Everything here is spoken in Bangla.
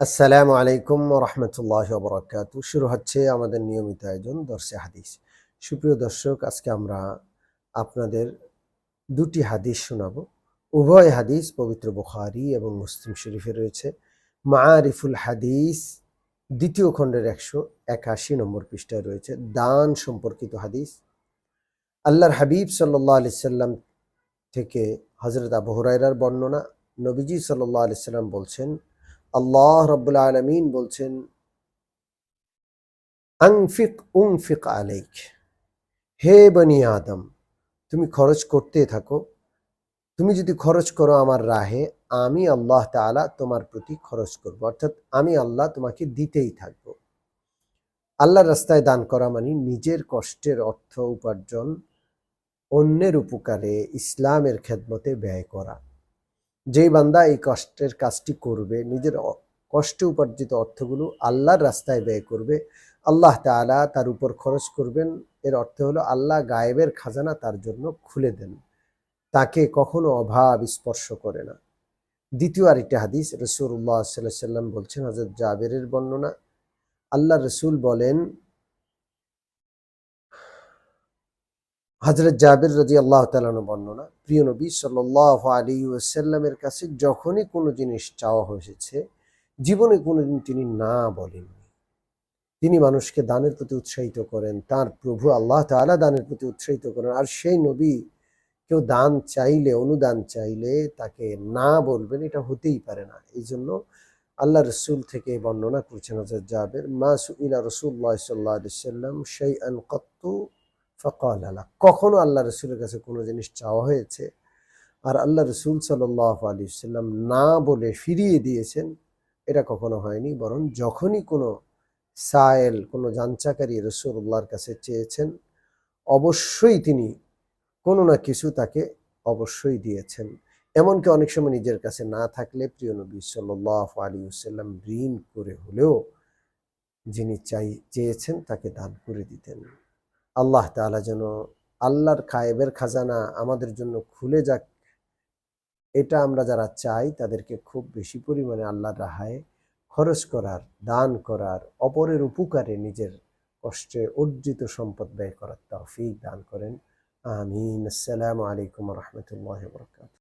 আসসালামু আলাইকুম রহমতুল্লাহ বরকাত শুরু হচ্ছে আমাদের নিয়মিত আয়োজন দর্শে হাদিস। সুপ্রিয় দর্শক, আজকে আমরা আপনাদের দুটি হাদিস শোনাব। উভয় হাদিস পবিত্র বুখারি এবং মুসলিম শরীফে রয়েছে। মারিফুল হাদিস, দ্বিতীয় খণ্ডের একশো একাশি নম্বর পৃষ্ঠায় রয়েছে। দান সম্পর্কিত হাদিস। আল্লাহর হাবিব সাল্লাহ আলি সাল্লাম থেকে হজরত আবু হুরাইরার বর্ণনা। নবীজি সাল্লাহ আলি সাল্লাম বলছেন আল্লাহ রব্বুল আলমিন বলছেন আংফিক উংফিক আলেক হে বনি আদম, তুমি খরচ করতে থাকো। তুমি যদি খরচ করো আমার রাহে, আমি আল্লাহ তাআলা তোমার প্রতি খরচ করব। অর্থাৎ আমি আল্লাহ তোমাকে দিতেই থাকব। আল্লাহর রাস্তায় দান করা মানে নিজের কষ্টের অর্থ উপার্জন, অন্যের উপকারে ইসলামের খেদমতে ব্যয় করা। যেই বান্দা এই কষ্টের কাজটি করবে, নিজের কষ্টে উপার্জিত অর্থগুলো আল্লাহর রাস্তায় ব্যয় করবে, আল্লাহ তাআলা তার উপর খরচ করবেন। এর অর্থ হলো আল্লাহ গায়েবের খাজানা তার জন্য খুলে দেন। তাকে কখনো অভাব স্পর্শ করে না। দ্বিতীয় আরেকটি হাদিস রসুল্লাহ সাল্লাহ সাল্লাম বলছেন হজরত জাবেরের বর্ণনা, আল্লাহ রসুল বলেন হজরত জাবের রাজি আল্লাহ তালানো বর্ণনা, প্রিয় নবী সাল্লাহ আলী ওসাল্লামের কাছে যখনই কোনো জিনিস চাওয়া হয়েছে, জীবনে কোনোদিন তিনি না বলেননি। তিনি মানুষকে দানের প্রতি উৎসাহিত করেন, তার প্রভু আল্লাহ তাআলা দানের প্রতি উৎসাহিত করেন, আর সেই নবী কেউ দান চাইলে, অনুদান চাইলে তাকে না বলবেন, এটা হতেই পারে না। এই জন্য আল্লাহ রসুল থেকে বর্ণনা করছেন হজরত জাবের, মা সুইলা রসুল্লাহ সাল্লাহ সাল্লাম সেই আন কত্তু ফকাল কখনো আল্লাহ রসুলের কাছে কোনো জিনিস চাওয়া হয়েছে? আর আল্লাহ রসুল সাল্লাহ আলী সাল্লাম না বলে ফিরিয়ে দিয়েছেন, এটা কখনো হয়নি, বরং যখনই কোনো সায়েল, কোনো যাঞ্চাকারী রসুল্লাহর কাছে চেয়েছেন, অবশ্যই তিনি কোনো না কিছু তাকে অবশ্যই দিয়েছেন। এমনকি অনেক সময় নিজের কাছে না থাকলে প্রিয় নবী সাল্লাহ আলী সাল্লাম ঋণ করে হলেও যিনি চাই, চেয়েছেন তাকে দান করে দিতেন। আল্লাহ তালা যেন আল্লাহর খায়েবের খাজানা আমাদের জন্য খুলে যাক। এটা আমরা যারা চাই, তাদেরকে খুব বেশি পরিমাণে আল্লাহর রাহায় খরচ করার, দান করার, অপরের উপকারে নিজের কষ্টে অর্জিত সম্পদ ব্যয় করার তৌফিক দান করেন। আমিন। আসসালামু আলাইকুম রহমতুল্লাহ বরকাত